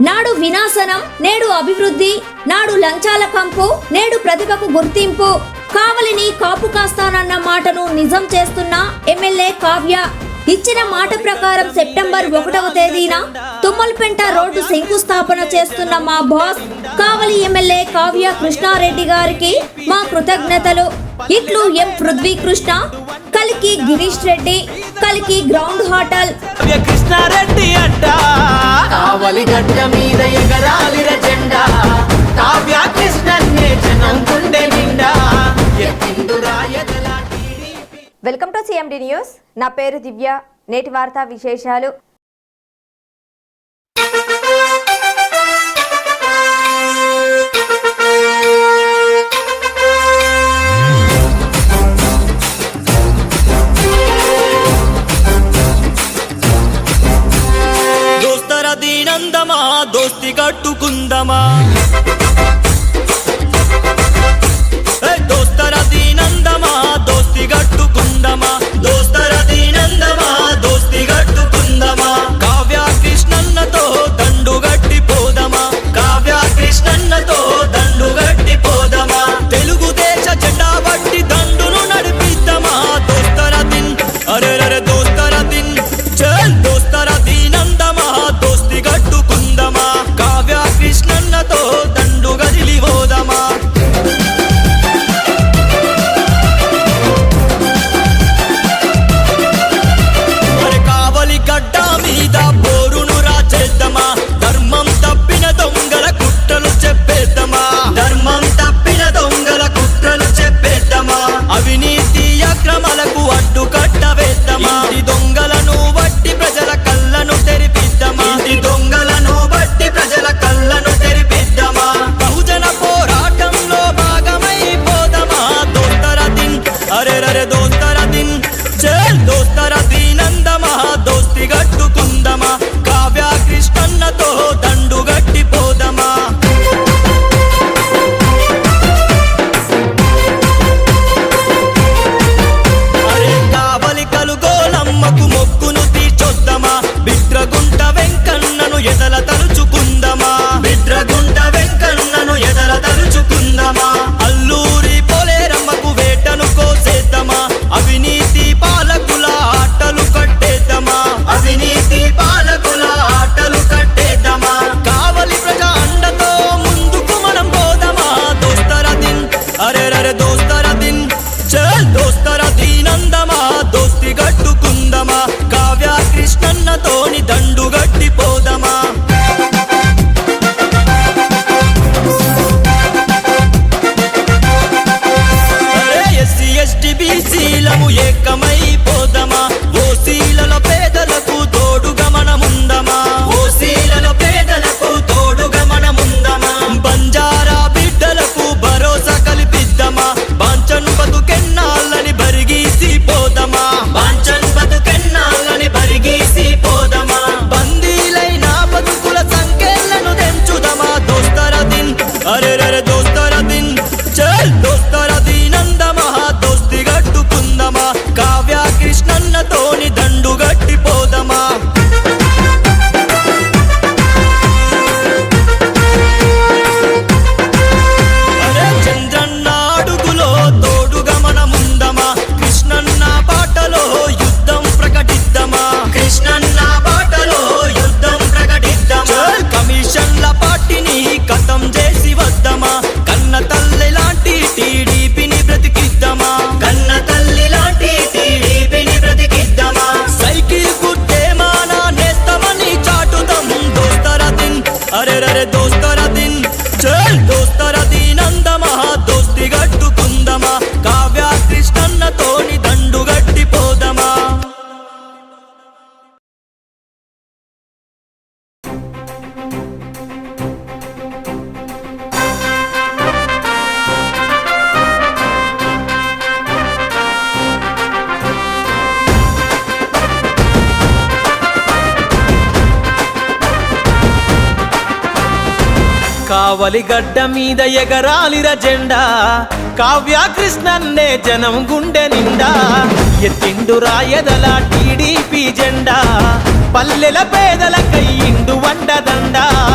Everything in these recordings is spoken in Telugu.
నాడు వినాశనం నేడు అభివృద్ధి నాడు లంచాల కంపు నేడు ప్రతిభకు గుర్తింపు. కావలిని కాపు కాస్తానన్న మాటను నిజం చేస్తున్న ఎమ్మెల్యే కావ్య. ఇచ్చిన మాట ప్రకారం సెప్టెంబర్ ఒకటవ తేదీన తుమ్మల్పెంట రోడ్డు శంకుస్థాపన చేస్తున్న మా బాస్ కావలి ఎమ్మెల్యే కావ్య కృష్ణారెడ్డి గారికి మా కృతజ్ఞతలు. ఇట్లు ఎం పృథ్వీకృష్ణ కలికి గిరీష్ రెడ్డి కలికి గ్రౌండ్ హోటల్. కృష్ణారెడ్డి అడ్డ కావలి గడ్డ మీద ఎగరాలి జెండా కావ్య కృష్ణన్నే జనం వెల్కమ్ టు సిఎండి న్యూస్. నా పేరు దివ్య. నేటి వార్తా విశేషాలు. కట్టుకుందమా? আরে আরে দোষ కావలి గడ్డ మీద ఎగరాలిర జెండా. కావ్యాకృష్ణన్నే జనం గుండె నిండా. ఎత్తిండు రాయదల టీడీపీ జెండా. పల్లెల పేదల కయ్యిండు వండదండా.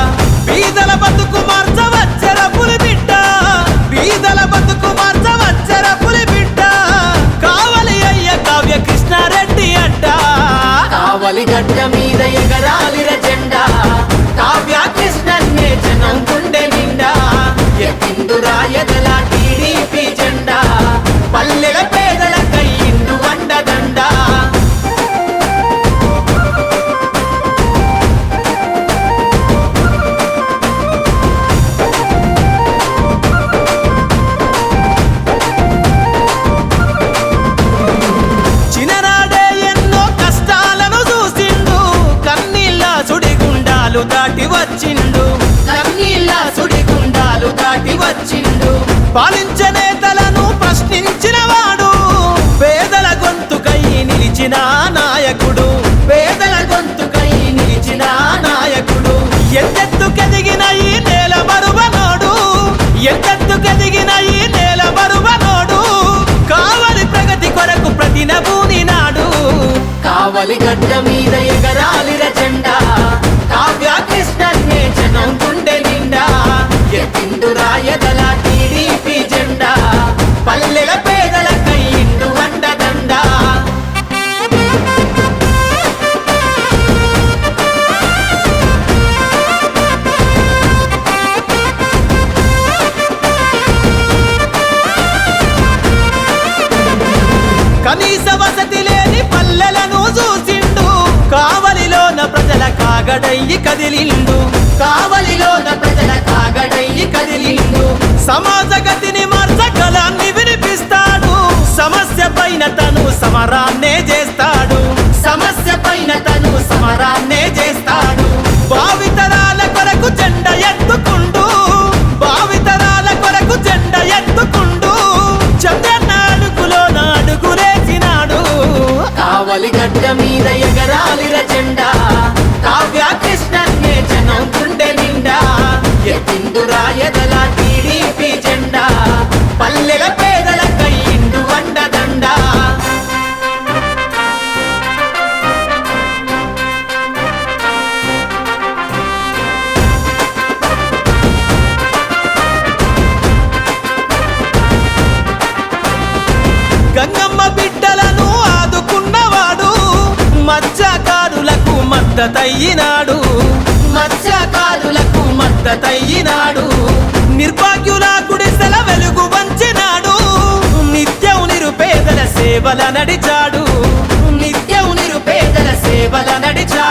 సుడిగుండాలు దాటి వచ్చిండు. కన్నీళ్ళ సుడిగుండాలు దాటి వచ్చిండు. పాలించే నేతలను ప్రశ్నించిన వాడు. పేదల గొంతుకై నిలిచిన నాయకుడు. పేదల గొంతుకై నిలిచిన నాయకుడు. ఎంతెత్తుకెదిగిన ఈ నేల మరువనోడు ఎంతెత్తుకెదిగిన ఈ నేల మరువనోడు కావలి ప్రగతి కొరకు ప్రతి నభూని నాడు. కావలి గడ్డ కనీస వసతి లేని పల్లెలను చూసిండు. కావలిలోన ప్రజల కాగడయ్యి కదిలిండు. కావలిలోన ప్రజల కాగడయ్యి కదిలిండు. సమాజ గతిని మార్చగలాన్ని వినిపిస్తాడు. సమస్య పైన తను సమరాన్నే చేస్తాడు. సమస్య పైన తను గంగమ్మ బిడ్డలను ఆదుకున్నవాడు మత్స్యకారులకు మద్దతయ్యినాడు. మత్స్యకారులకు మద్దతయ్యినాడు. నిర్భాగ్యుల గుడిసెల వెలుగు వంచినాడు. నిత్యం నిరుపేదల సేవల నడిచాడు. నిత్యం నిరుపేదల సేవల నడిచాడు.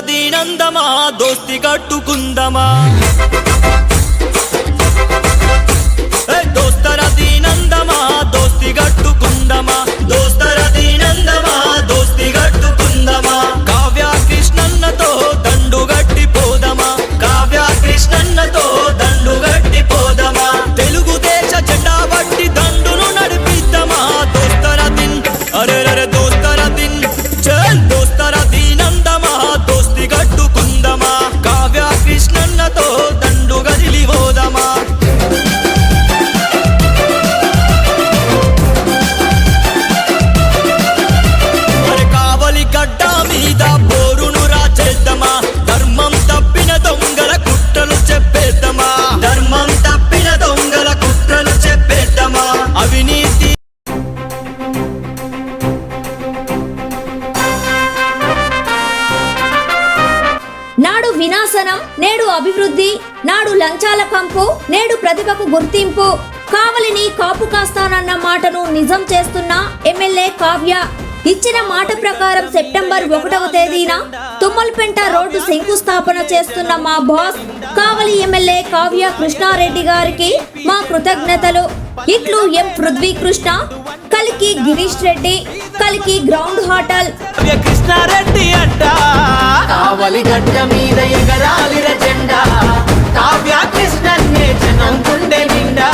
దీనందమా దోస్తి కట్టుకుందమా? నాడు వినాశనం నేడు అభివృద్ధి నాడు లంచాల కంపు నేడు ప్రతిభకు గుర్తింపు. కావలిని కాపు కాస్తానన్న మాటను నిజం చేస్తున్న ఎమ్మెల్యే కావ్య. ఇచ్చిన మాట ప్రకారం సెప్టెంబర్ ఒకటవ తేదీన తుమ్మలపెంట రోడ్డు శంకుస్థాపన చేస్తున్న మా బాస్ కావలి ఎమ్మెల్యే కావ్య కృష్ణారెడ్డి గారికి మా కృతజ్ఞతలు. ఇట్లు ఎం పృథ్వీకృష్ణ కలికి గిరీష్ రెడ్డి. కలికి గ్రౌండ్ హోటల్. కృష్ణారెడ్డి అట్ట కావలి గడ్డ మీద ఎగరాలి జెండా కావ్య కృష్ణ నిండా.